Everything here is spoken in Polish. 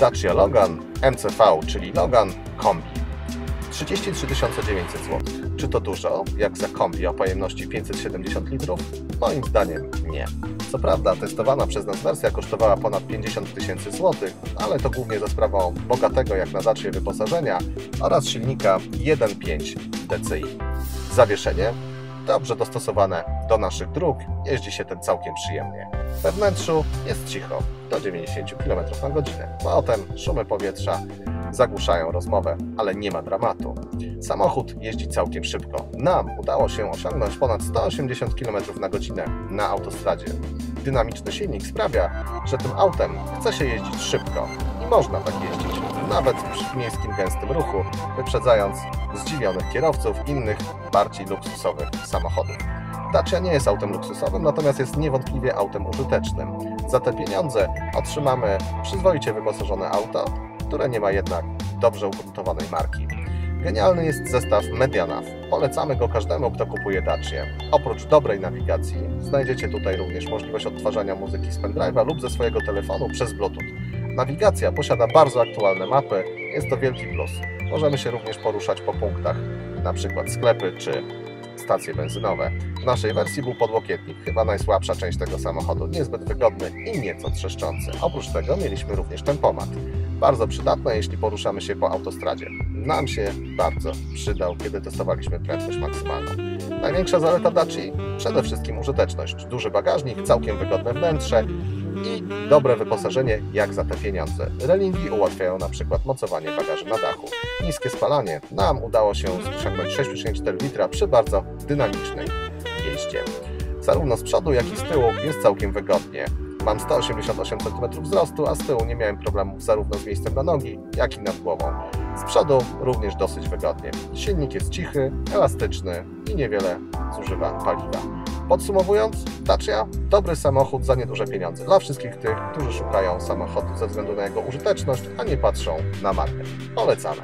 Dacia Logan MCV, czyli Logan Kombi. 33 900 zł. Czy to dużo, jak za kombi o pojemności 570 litrów? Moim zdaniem nie. Co prawda, testowana przez nas wersja kosztowała ponad 50 tysięcy złotych, ale to głównie za sprawą bogatego jak na Dacie wyposażenia oraz silnika 1.5 DCI. Zawieszenie dobrze dostosowane do naszych dróg, jeździ się tym całkiem przyjemnie. We wnętrzu jest cicho, do 90 km na godzinę. Potem szumy powietrza zagłuszają rozmowę, ale nie ma dramatu. Samochód jeździ całkiem szybko. Nam udało się osiągnąć ponad 180 km na godzinę na autostradzie. Dynamiczny silnik sprawia, że tym autem chce się jeździć szybko i można tak jeździć, nawet w miejskim gęstym ruchu, wyprzedzając zdziwionych kierowców innych, bardziej luksusowych samochodów. Dacia nie jest autem luksusowym, natomiast jest niewątpliwie autem użytecznym. Za te pieniądze otrzymamy przyzwoicie wyposażone auto, które nie ma jednak dobrze ugruntowanej marki. Genialny jest zestaw Medianav. Polecamy go każdemu, kto kupuje Dacia. Oprócz dobrej nawigacji, znajdziecie tutaj również możliwość odtwarzania muzyki z pendrive'a lub ze swojego telefonu przez Bluetooth. Nawigacja posiada bardzo aktualne mapy, jest to wielki plus. Możemy się również poruszać po punktach, np. sklepy czy stacje benzynowe. W naszej wersji był podłokietnik, chyba najsłabsza część tego samochodu, niezbyt wygodny i nieco trzeszczący. Oprócz tego mieliśmy również tempomat. Bardzo przydatne, jeśli poruszamy się po autostradzie. Nam się bardzo przydał, kiedy testowaliśmy prędkość maksymalną. Największa zaleta Daci? Przede wszystkim użyteczność. Duży bagażnik, całkiem wygodne wnętrze i dobre wyposażenie jak za te pieniądze. Relingi ułatwiają na przykład mocowanie bagaży na dachu. Niskie spalanie. Nam udało się osiągnąć 6,4 litra przy bardzo dynamicznej jeździe. Zarówno z przodu, jak i z tyłu jest całkiem wygodnie. Mam 188 cm wzrostu, a z tyłu nie miałem problemów zarówno z miejscem na nogi, jak i nad głową. Z przodu również dosyć wygodnie. Silnik jest cichy, elastyczny i niewiele zużywa paliwa. Podsumowując, Dacia dobry samochód za nieduże pieniądze dla wszystkich tych, którzy szukają samochodu ze względu na jego użyteczność, a nie patrzą na markę. Polecamy.